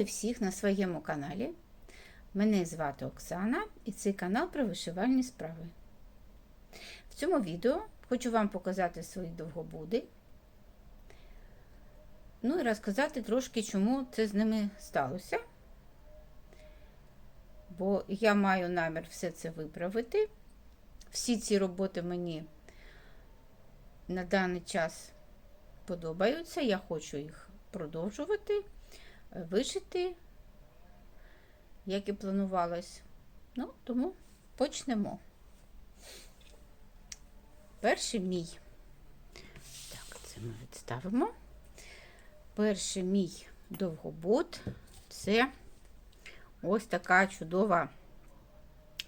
Вітаю всіх на своєму каналі. Мене звати Оксана і цей канал про вишивальні справи. В цьому відео хочу вам показати свої довгобуди. Ну і розказати трошки, чому це з ними сталося. Бо я маю намір все це виправити. Всі ці роботи мені на даний час подобаються. Я хочу їх продовжувати, вишити, як і планувалось. Ну, тому почнемо. Перший мій. Так, це ми відставимо. Перший мій довгобут це ось така чудова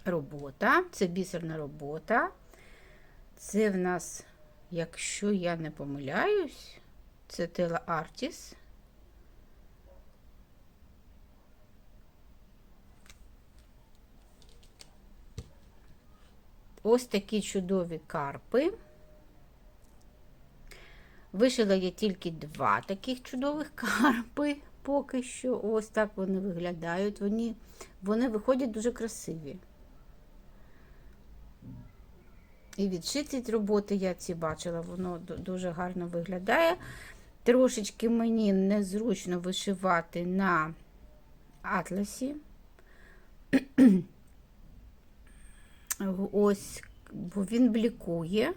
робота. Це бісерна робота. Це в нас, якщо я не помиляюсь, це Тела Артіс. Ось такі чудові карпи. Вишила я тільки два таких чудових карпи поки що. Ось так вони виглядають. Вони, вони виходять дуже красиві. І відшиті роботи я ці бачила, воно дуже гарно виглядає. Трошечки мені незручно вишивати на атласі. Ось, бо він блікує.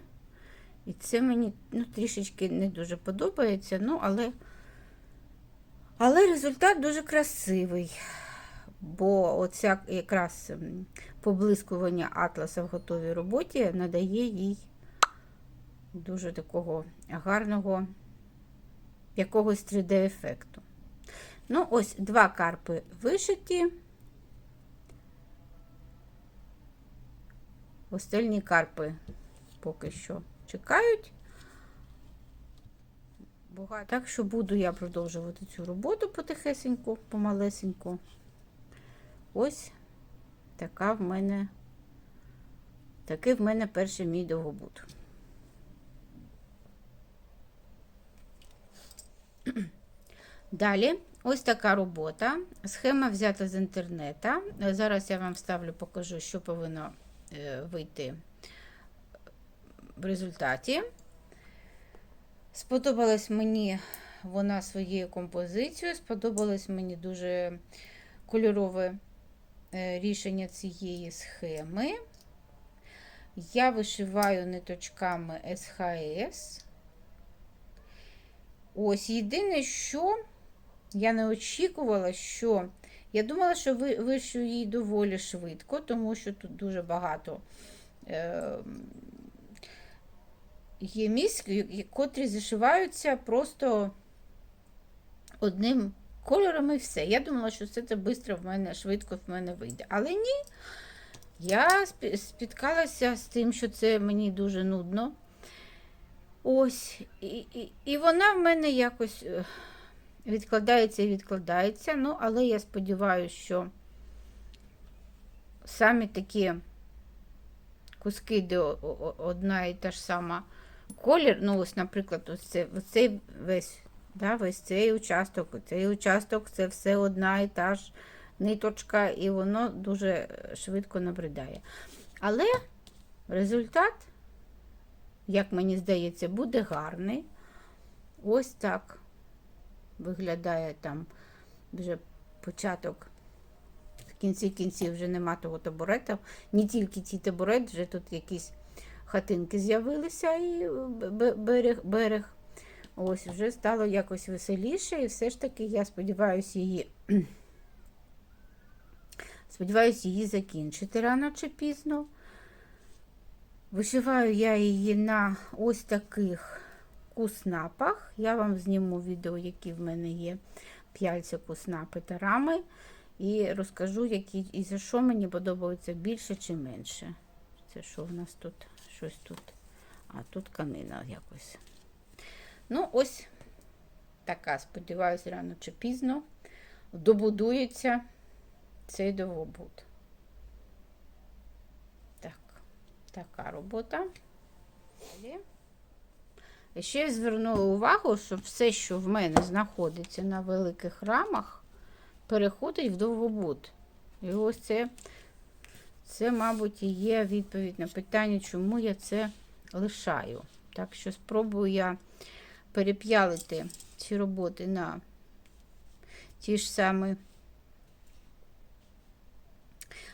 І це мені ну, трішечки не дуже подобається, ну, але, але результат дуже красивий. Бо оця якраз поблискування атласа в готовій роботі надає їй дуже такого гарного якогось 3D-ефекту. Ну, ось два карпи вишиті. Остальні карпи поки що чекають. Так що буду я продовжувати цю роботу потихесеньку, помалесеньку. Ось така в мене, такий в мене перший мій довгобут. Далі, ось така робота. Схема взята з інтернету. Зараз я вам вставлю, покажу, що повинно вийти в результаті. Сподобалась мені вона своєю композицією, сподобалось мені дуже кольорове рішення цієї схеми. Я вишиваю ниточками СХС. Ось єдине, що я не очікувала, що я думала, що вишу її доволі швидко, тому що тут дуже багато е, є місць, котрі зашиваються просто одним кольором і все. Я думала, що все це швидко в мене, швидко в мене вийде. Але ні, я спіткалася з тим, що це мені дуже нудно. Ось, і, і, і вона в мене якось відкладається і відкладається. Ну, але я сподіваюся, що самі такі куски, де одна і та ж сама колір, ну, ось, наприклад, ось це, ось цей весь, да, весь цей участок, цей участок це все одна і та ж ниточка, і воно дуже швидко набридає. Але результат, як мені здається, буде гарний. Ось так виглядає там вже початок. В кінці кінців вже нема того табурета. Не тільки ці табурет, вже тут якісь хатинки з'явилися і берег. берег. Ось, вже стало якось веселіше, і все ж таки, я сподіваюся, її сподіваюся, її закінчити рано чи пізно. Вишиваю я її на ось таких куснапах. Я вам зніму відео, які в мене є п'яльця куснапи та рами. І розкажу, які і за що мені подобаються більше чи менше. Це що в нас тут? Щось тут. А тут канина якось. Ну, ось така, сподіваюся, рано чи пізно добудується цей довгобут. Так, така робота. Далі. Ще звернула увагу, що все, що в мене знаходиться на великих рамах, переходить в довгобуд. І ось це, це, мабуть, і є відповідь на питання, чому я це лишаю. Так що спробую я переп'ялити ці роботи на ті ж самі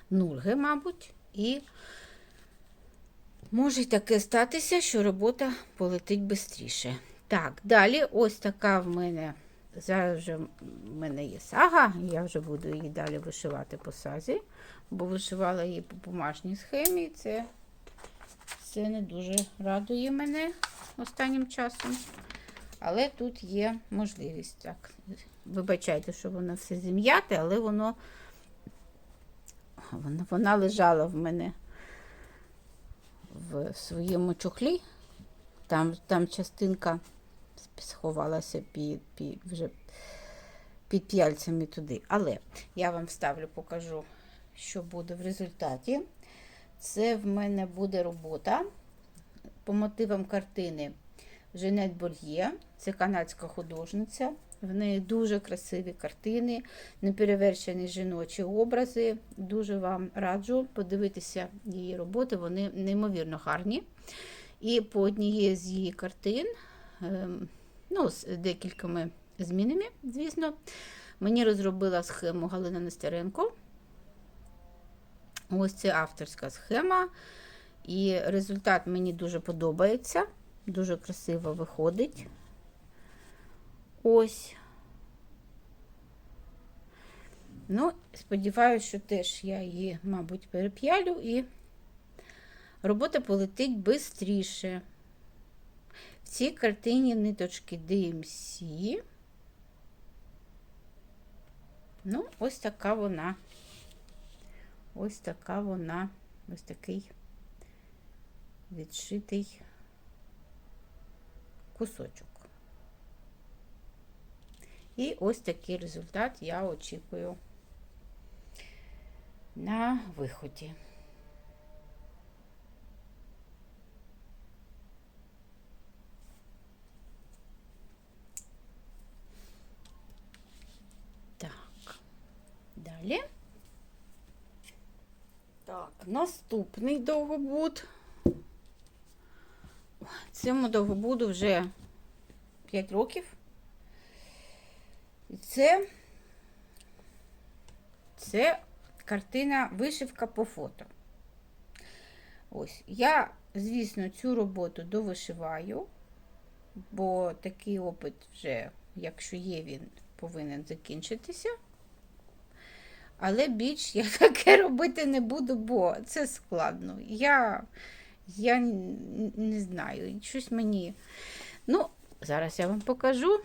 нульги, мабуть, і може й таке статися, що робота полетить швидше. Так, далі ось така в мене. Зараз вже в мене є сага, я вже буду її далі вишивати по сазі, бо вишивала її по бумажній схемі. Це, це не дуже радує мене останнім часом. Але тут є можливість. Так, вибачайте, що воно все зім'яте, але воно, вона лежала в мене в своєму чохлі. Там, там частинка сховалася під, під, вже під п'яльцями туди. Але я вам вставлю, покажу, що буде в результаті. Це в мене буде робота по мотивам картини Женет Больє. Це канадська художниця. В неї дуже красиві картини, неперевершені жіночі образи. Дуже вам раджу подивитися її роботи, вони неймовірно гарні. І по однієї з її картин, ем, ну, з декількома змінами, звісно, мені розробила схему Галина Нестеренко. Ось це авторська схема. І результат мені дуже подобається. Дуже красиво виходить. Ось. Ну, сподіваюся, що теж я її, мабуть, переп'ялю і робота полетить швидше. В цій картині ниточки DMC. Ну, ось така вона. Ось така вона, ось такий відшитий кусочок. І ось такий результат я очікую на виході. Так, далі. Так, наступний довгобуд. Цьому довгобуду вже 5 років. Це, це картина вишивка по фото. Ось, я, звісно, цю роботу довишиваю, бо такий опит вже, якщо є, він повинен закінчитися. Але більш я таке робити не буду, бо це складно. Я я не знаю, щось мені. Ну, зараз я вам покажу,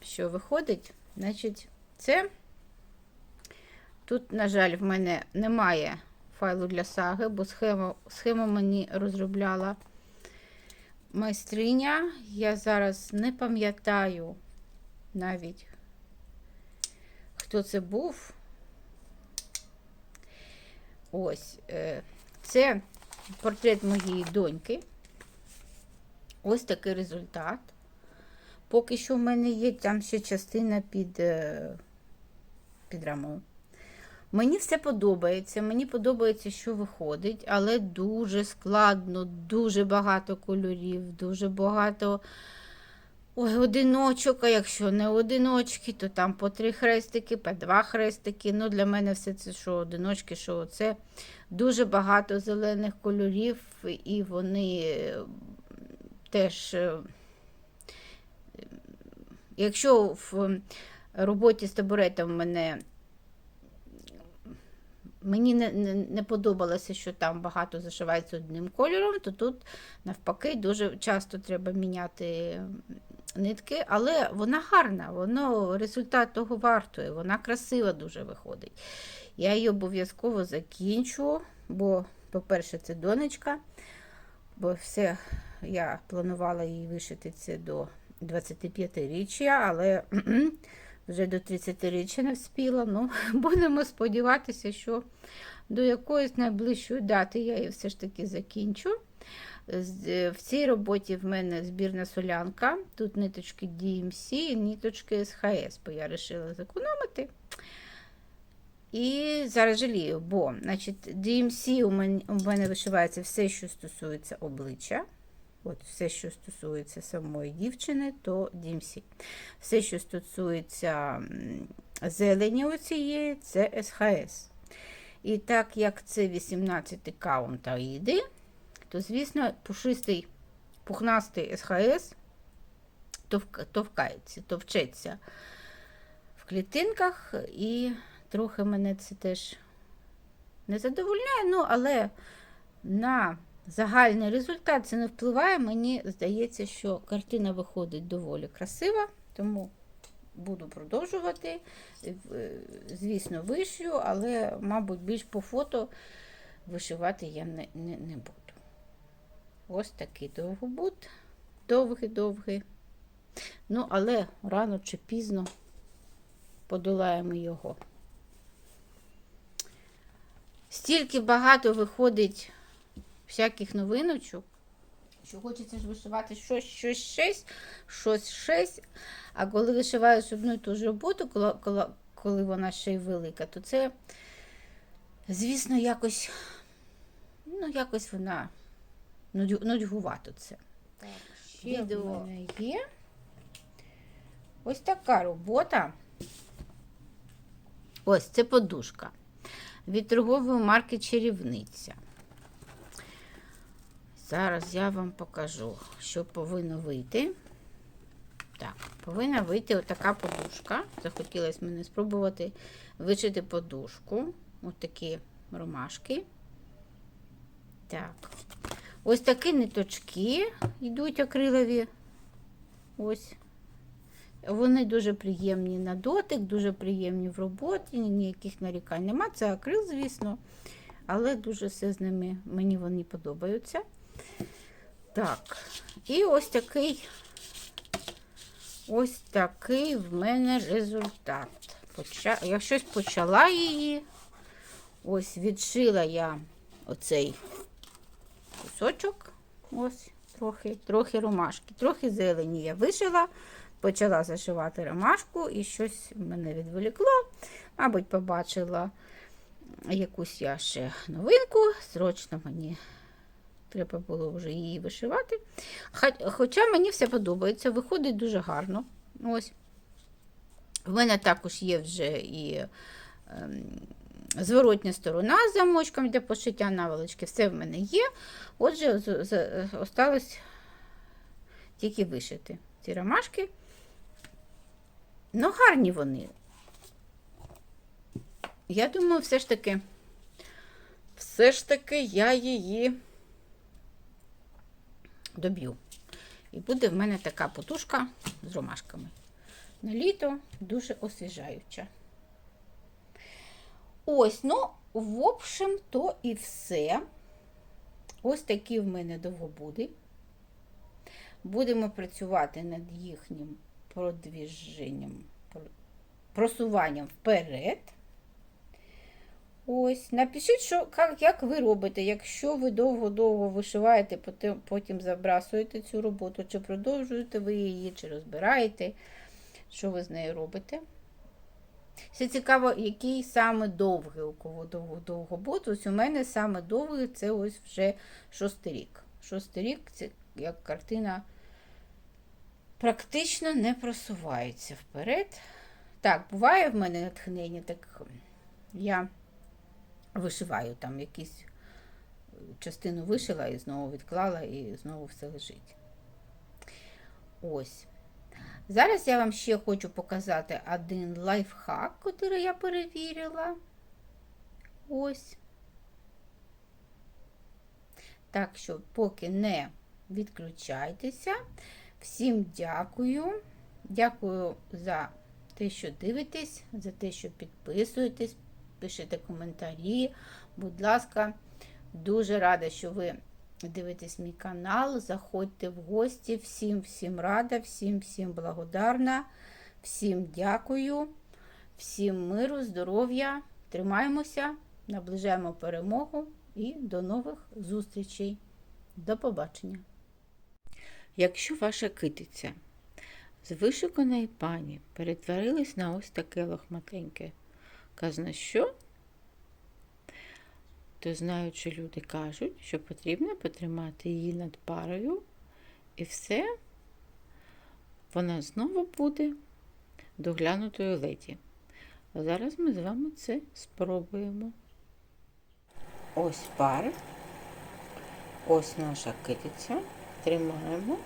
що виходить. Значить, це тут, на жаль, в мене немає файлу для саги, бо схему, схему мені розробляла майстриня. Я зараз не пам'ятаю навіть, хто це був. Ось, е, це портрет моєї доньки. Ось такий результат. Поки що в мене є там ще частина під, е, під рамою. Мені все подобається. Мені подобається, що виходить, але дуже складно, дуже багато кольорів, дуже багато ой, одиночок. А якщо не одиночки, то там по три хрестики, по два хрестики. Ну, Для мене все це що одиночки, що це дуже багато зелених кольорів, і вони теж. Якщо в роботі з табуретом мене мені не, не, не подобалося, що там багато зашивається одним кольором, то тут, навпаки, дуже часто треба міняти нитки, але вона гарна, воно результат того вартує, вона красива дуже виходить. Я її обов'язково закінчу, бо, по-перше, це донечка, бо все я планувала її вишити це до 25-річчя, але вже до 30-річчя не вспіла. Ну, Будемо сподіватися, що до якоїсь найближчої дати я її все ж таки закінчу. В цій роботі в мене збірна солянка. Тут ниточки DMC і ниточки СХС, бо я вирішила зекономити. І зараз жалію, бо значить, DMC у мене, у мене вишивається все, що стосується обличчя. От Все, що стосується самої дівчини, то DMC. Все, що стосується зелені оцієї, це СХС. І так як це 18 каунт Аїди, то, звісно, пушистий пухнастий СХС товкається, товчеться в клітинках, і трохи мене це теж не задовольняє, ну, але на загальний результат це не впливає. Мені здається, що картина виходить доволі красива, тому буду продовжувати. Е, Звісно, вишью, але, мабуть, більш по фото вишивати я не, не, не буду. Ось такий довгобут. Довгий-довгий. Ну, але рано чи пізно подолаємо його. Стільки багато виходить всяких новиночок, що хочеться ж вишивати щось, щось, щось, щось, щось. А коли вишиваєш одну і ту ж роботу, коли, коли, коли вона ще й велика, то це, звісно, якось, ну, якось вона нудю- нудьгувато це. Так, ще Відео. в мене є. Ось така робота. Ось це подушка від торгової марки Чарівниця. Зараз я вам покажу, що повинно вийти. Так, повинна вийти отака подушка. Захотілося мені спробувати вишити подушку. Ось такі ромашки. Так. Ось такі ниточки йдуть акрилові. Ось. Вони дуже приємні на дотик, дуже приємні в роботі, ніяких нарікань нема. Це акрил, звісно, але дуже все з ними мені вони подобаються. Так, і ось такий ось такий в мене результат. Поча... Я щось почала її. Ось відшила я оцей кусочок. Ось трохи, трохи ромашки, трохи зелені я вишила. Почала зашивати ромашку і щось мене відволікло. Мабуть, побачила якусь я ще новинку. Срочно мені треба було вже її вишивати. Хоча мені все подобається, виходить дуже гарно. Ось. В мене також є вже і ем, зворотня сторона з замочком для пошиття наволочки. Все в мене є. Отже, осталось тільки вишити ці ромашки. Ну, гарні вони. Я думаю, все ж таки, все ж таки я її доб'ю. І буде в мене така подушка з ромашками. На літо дуже освіжаюча. Ось, ну, в общем, то і все. Ось такі в мене довгобуди. Будемо працювати над їхнім продвіженням, просуванням вперед. Ось, напишіть, що, як, як ви робите, якщо ви довго-довго вишиваєте, потім, потім забрасуєте цю роботу, чи продовжуєте ви її, чи розбираєте, що ви з нею робите. Все цікаво, який саме довгий у кого довго довго бот. Ось у мене саме довгий це ось вже шостий рік. Шостий рік це як картина практично не просувається вперед. Так, буває в мене натхнення, так я вишиваю там якісь е, частину вишила і знову відклала, і знову все лежить. Ось. Зараз я вам ще хочу показати один лайфхак, який я перевірила. Ось. Так що, поки не відключайтеся. Всім дякую. Дякую за те, що дивитесь, за те, що підписуєтесь, пишете коментарі. Будь ласка, дуже рада, що ви дивитесь мій канал. Заходьте в гості. Всім, всім рада, всім, всім благодарна. Всім дякую, всім миру, здоров'я. Тримаємося, наближаємо перемогу і до нових зустрічей. До побачення. Якщо ваша китиця з вишуканої пані перетворилась на ось таке лохматеньке казна що, то знаючи люди кажуть, що потрібно потримати її над парою, і все, вона знову буде доглянутою леді. А зараз ми з вами це спробуємо. Ось пар. Ось наша китиця. Тримаємо.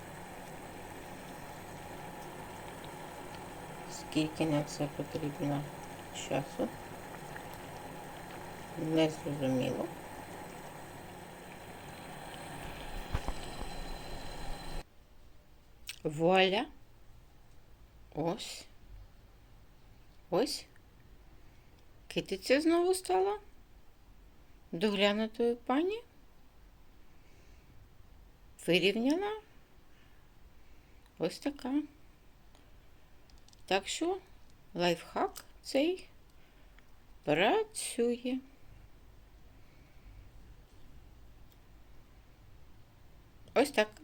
Скільки на це потрібно часу? Не зрозуміло. Вуаля. Ось. Ось. Китиця знову стала доглянутою пані. Вирівняла. Ось така. Так що лайфхак цей працює. Ось так.